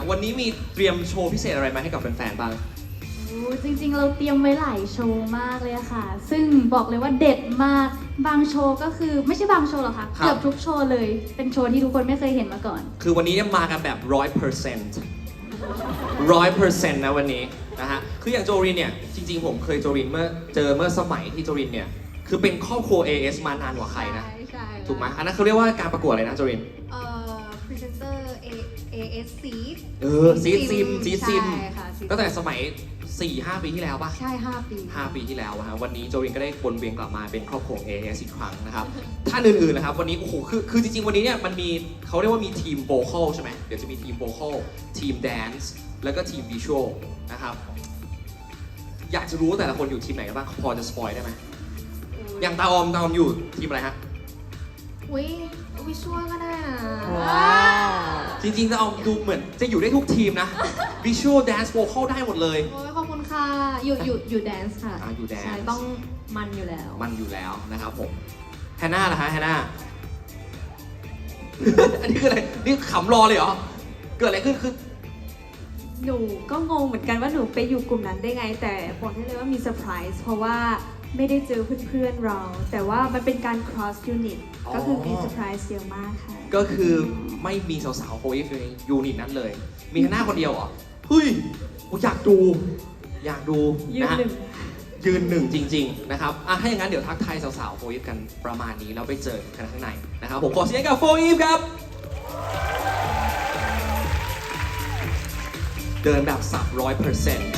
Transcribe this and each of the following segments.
ะวันนี้มีเตรียมโชว์พิเศษอะไรมาให้กับแฟนๆบ้าง โอ้จริงๆ เราเตรียมไว้หลายโชว์มากเลยอะค่ะ ซึ่งบอกเลยว่าเด็ดมาก บางโชว์ก็คือไม่ใช่บางโชว์หรอกค่ะ ครับ เกือบทุกโชว์เลย เป็นโชว์ที่ทุกคนไม่เคยเห็นมาก่อน คือวันนี้เนี่ยมากันแบบร้อยเปอร์เซ็นต์ร้อยเปอร์เซ็นต์นะวันนี้นะฮะ คืออย่างโจรินเนี่ย จริงๆ ผมเคยโจรินเมื่อเจอเมื่อสมัยที่โจรินเนี่ย คือเป็นครอบครัว AS มานานกว่าใครนะ ใช่ใช่ถูกไหมอันนั้นเขาเรียกว่าการประกวดอะไรนะโจริน เอ่อ AS Seed เออซีดซิมซีดซิม ใช่ค่ะ Seed ตั้งแต่สมัย 4-5 ปีที่แล้วปะใช่ 5 ปี 5 ปีที่แล้วอะฮะวันนี้โจรินก็ได้วนเวียนกลับมาเป็นครอบครัว AS อีกครั้งนะครับ ท่านอื่นๆนะครับ วันนี้โอ้โหคือคือจริงๆ วันนี้เนี่ยมันมีเขาเรียกว่ามีทีมโ o ค a l ใช่ไหมเดี๋ยวจะมีทีมโ o ค a l ทีมแดนซ์แล้วก็ทีมวิชวลนะครับ อยากจะรู้ว่าแต่ละคนอยู่ทีมไหนกันบ้างพอจะสปอยได้ไหมอย่างตาออมตาออมอยู่ทีมอะไรฮะ อุ้ยวิชวลก็ได้นะ จริงๆตาออมดูเหมือนจะอยู่ได้ทุกทีมนะวิชวลแดนซ์โ o ค a l ได้หมดเลย โอ้ยขอบคุณค่ะ อยู่อยู่อยู่แดนซ์ค่ะอ่าอยู่ dance ใช่ต้องมันอยู่แล้ว มันอยู่แล้วนะครับผมแฮนน่าล่ะฮะแฮนน่า อันนี้คืออะไร นี่ขำรอเลยเหรอ เกิดอะไรขึ้นคือ หนูก็งงเหมือนกันว่าหนูไปอยู่กลุ่มนั้นได้ไง แต่บอกได้เลยว่ามีเซอร์ไพรส์เพราะว่าไม่ได้เจอเพื่อนๆเรา แต่ว่ามันเป็นการ cross unit อ๋อ ก็คือมีเซอร์ไพรส์เยอะมากค่ะ ก็คือไม่มีสาวๆโคอีฟในยูนิตนั้นเลย มีแฮนน่าคนเดียวเหรอเฮ้ยกูอยากดู อยากดูยืนนะฮะหนึ่ง ยืนหนึ่งจริง ๆ นะครับอะถ้าอย่างนั้นเดี๋ยวทักทายสาวๆโฟอีฟกันประมาณนี้แล้วไปเจอกันข้างในนะครับผมขอเสียงกับโฟอีฟครับ เดินแบบสับร้อยเปอร์เซ็นต์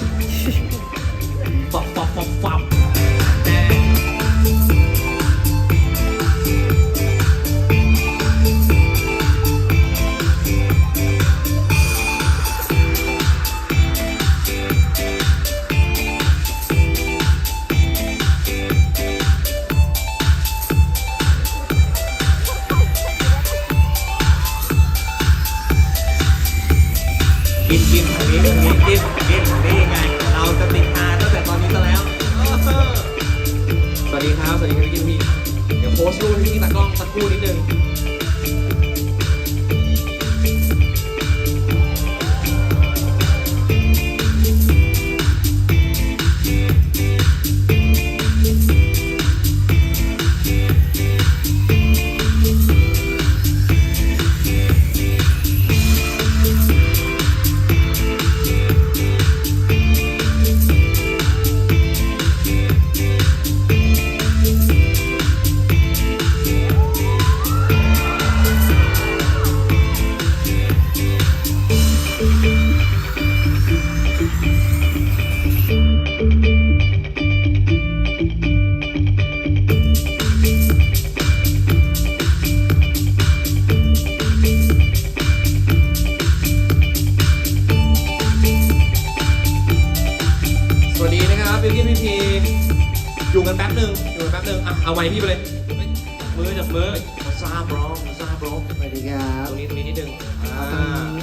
ฟับฟับฟับฟับ ครับ สวัสดีครับพี่กินพี่เดี๋ยวโพสต์รูปให้พี่ตากล้องสักครู่นิดนึง อยู่กันแป๊บหนึ่งอยู่กันแป๊บหนึ่งอะเอาไว้พี่ไปเลยเฮ้ยมือจับมือมาซาบรอมาซาบรอสวัสดีครับตรงนี้ตรงนี้นิดนึงอ่า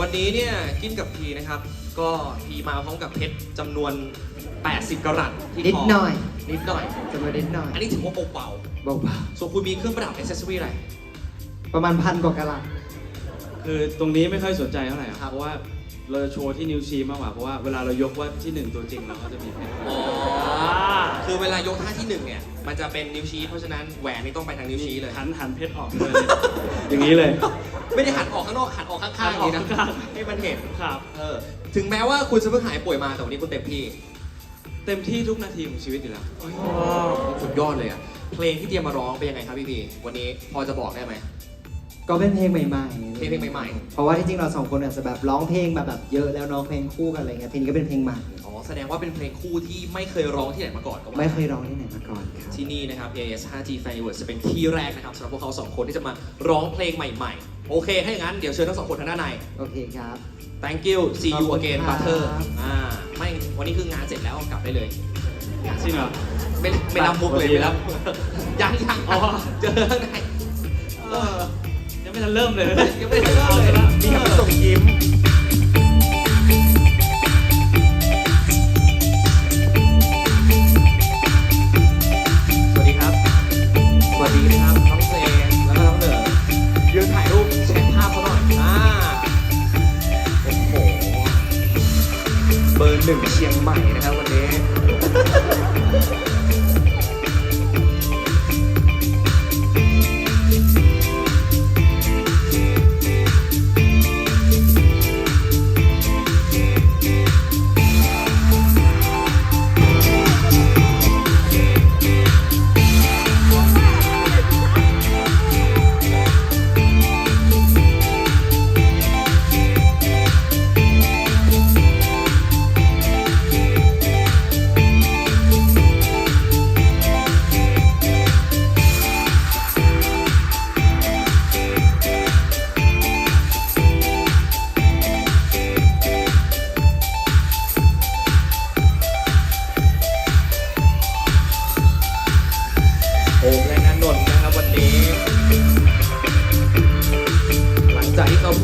วันนี้เนี่ยกินกับพีนะครับ ก็พีมาพร้อมกับเพชรจำนวน 80กะรัตที่นิดคหน่อย นิดหน่อยจะมานิดหน่อย อันนี้ถือว่าเบาเบาๆส่วนคุณมีเครื่องประดับอ c เซสซอรี่อะไร ๆประมาณพันกว่ากะลัดคือตรงนี้ไม่ค่อยสนใจเท่าไหร่คครัรับ บเพราะว่าเราจะโชว์ที่นิ้วชี้มากกว่าเพราะว่าเวลาเรายกว่าที่หนึ่งตัวจริงเราก็จะมีเพชรอ๋อ คือเวลายกท่าที่หนึ่งเนี่ย มันจะเป็นนิ้วชี้ เพราะฉะนั้นแหวนนี่ต้องไปทางนิ้วชี้เลย หันหันเพชรออกเลย อย่างนี้เลย ไม่ได้หันออกข้างนอกหันออกข้างๆอย่างนี้นะหันออกข้างให้มันเห็นครับ เออถึงแม้ว่าคุณจะเพิ่งหายป่วยมาแต่วันนี้คุณเต็มที่เต็มที่ทุกนาทีของชีวิตอยู่แล้ว สุดยอดเลยอะเพลงที่เตรียมมาร้องเป็นยังไงครับพี่พีวันนี้พอจะบอกได้ไหม ก็เป็นเพลงใหม่ๆเพลงเพลงใหม่เพราะว่าที่จริงเราสองคนอาจจะแบบร้องเพลงมาแบบเยอะแล้วน้องเพลงคู่กันอะไรเงี้ยเพลงนี้ก็เป็นเพลงใหม่อ๋อ แสดงว่าเป็นเพลงคู่ที่ไม่เคยร้องที่ไหนมาก่อนก็ว่าไม่เคยร้องที่ไหนมาก่อนครับที่นี่นะครับ AS 5G Fan Awards จะเป็นที่แรกนะครับสำหรับพวกเขาสองคนที่จะมาร้องเพลงใหม่ๆ โอเค ถ้าอย่างนั้นเดี๋ยวเชิญทั้งสองคนทางด้านใน โอเคครับ thank you see ขอบ you คุณ again ครับ butter อ่า ไม่วันนี้คืองานเสร็จแล้วกลับได้เลย จริงเหรอ ไม่ไม่รับมุกเลยปกติไม่รับยังยังอ๋อเจอข้างในเออยัง ไม่ทันเริ่มเลยยังไม่ทันเริ่มเลยมีคำส่งยิ้มสวัสดีครับ สวัสดีนะครับน้งเซแล้ก็น้งเด๋อยืนถ่ายรูปแชร์ภาพเขาหน่อยอ่าโอ้โหเบอร์หนึ่งเชียงใหม่นะครับวันนี้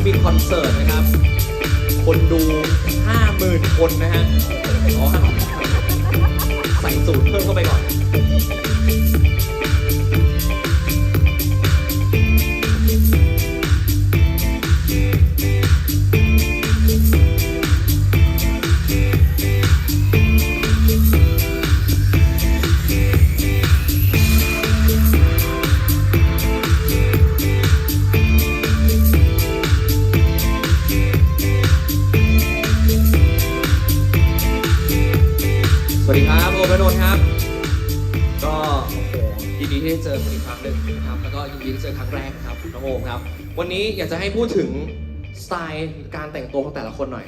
งจากที่เขามีคอนเสิร์ตนะครับ คนดู 50,000 คนนะฮะอ๋อใส่สูตรเพิ่มเข้าไปก่อน สวัสดีครับโอมและนนท์ครับ ก็โอ้โหยินดีที่ได้เจอคุณอีกครั้งหนึ่งนะครับแล้วก็ยินดีที่เจอครั้งแรกครับน้องโอมครับ วันนี้อยากจะให้พูดถึงสไตล์การแต่งตัวของแต่ละคนหน่อย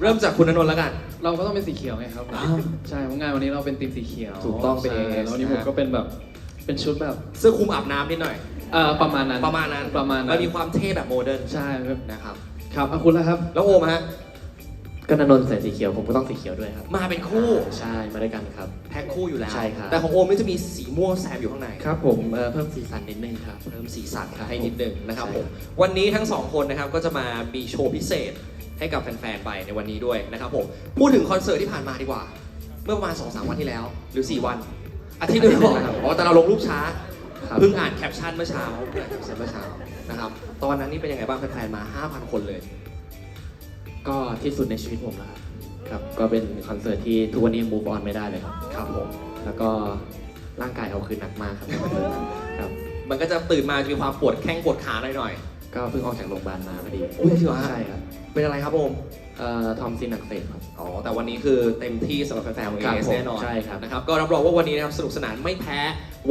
เริ่มจากคุณอนนท์แล้วกัน เราก็ต้องเป็นสีเขียวไงครับอ้าวใช่เพราะงานวันนี้เราเป็นทีมสีเขียวถูกต้องเป็นใช่ AS แล้ววันนี้ผมนะฮะก็เป็นแบบเป็นชุดแบบเสื้อคลุมอาบน้ำนิดหน่อย เอ่อประมาณนั้นประมาณนั้นประมาณนั้นมันมีความเท่แบบโมเดิร์นใช่ครับนะครับครับอะคุณแล้วครับ แล้วโอมฮะ ก็นนนท์ใส่สีเขียวผมก็ต้องสีเขียวด้วยครับมาเป็นคู่ใช่มาด้วยกันครับ แพ็คคู่อยู่แล้ว ใช่ครับ แต่ของโอมนี่จะมีสีม่วงแซมอยู่ข้างในครับผมเอ่อเพิ่มสีสันนิดนึงครับ เพิ่มสีสันครับให้นิดนึงนะครับใช่ผมวันนี้ทั้งสองคนนะครับก็จะมามีโชว์พิเศษให้กับแฟนๆไปในวันนี้ด้วยนะครับผมพูดถึงคอนเสิร์ตที่ผ่านมาดีกว่า เมื่อประมาณ2อสวันที่แล้ว หรือ 4 วันอาทิตย์หนึงก่อนอ๋อแต่เราลงรูปช้าครับ เพิ่งอ่านแคปชั่นเมื่อเช้าเพิ่งอ่านแคปชั่นเมื่อเช้านะครับตอนนั้นนี่เป็นยังไงบ้างแฟนๆมา 5,000 คนเลย ก็ที่สุดในชีวิตผมแล้วครับครับ ก็เป็นคอนเสิร์ตที่ทุกวันนี้ยัง move on ไม่ได้เลยครับครับผม แล้วก็ร่างกายเอาคืนหนักมากครับในคอนเสิร์ตนั้นครับ มันก็จะตื่นมาจะมีความปวดแข้งปวดขาหน่อยก็เพิ่งออกจากโรงพยาบาลมาพอดีอุ๊ยจริงเหรอฮะใช่ครับๆเป็นอะไรครับโอมเอ่อทอมซินอักเสบครับ อ๋อแต่วันนี้คือเต็มที่สำหรับแฟนๆของครับ AS ผมแน่นอนใช่ครับ นะครับก็รับรองว่าวันนี้นะครับสนุกสนานไม่แพ้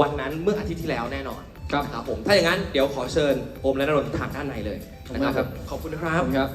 วันนั้นเมื่ออาทิตย์ที่แล้วแน่นอนครับครับผมถ้าอย่างนั้นเดี๋ยวขอเชิญโอมและนรนท์ทางด้านในเลยนะคขอบคุณครัรับบขอบคุณนะครัขอบบคุณครับ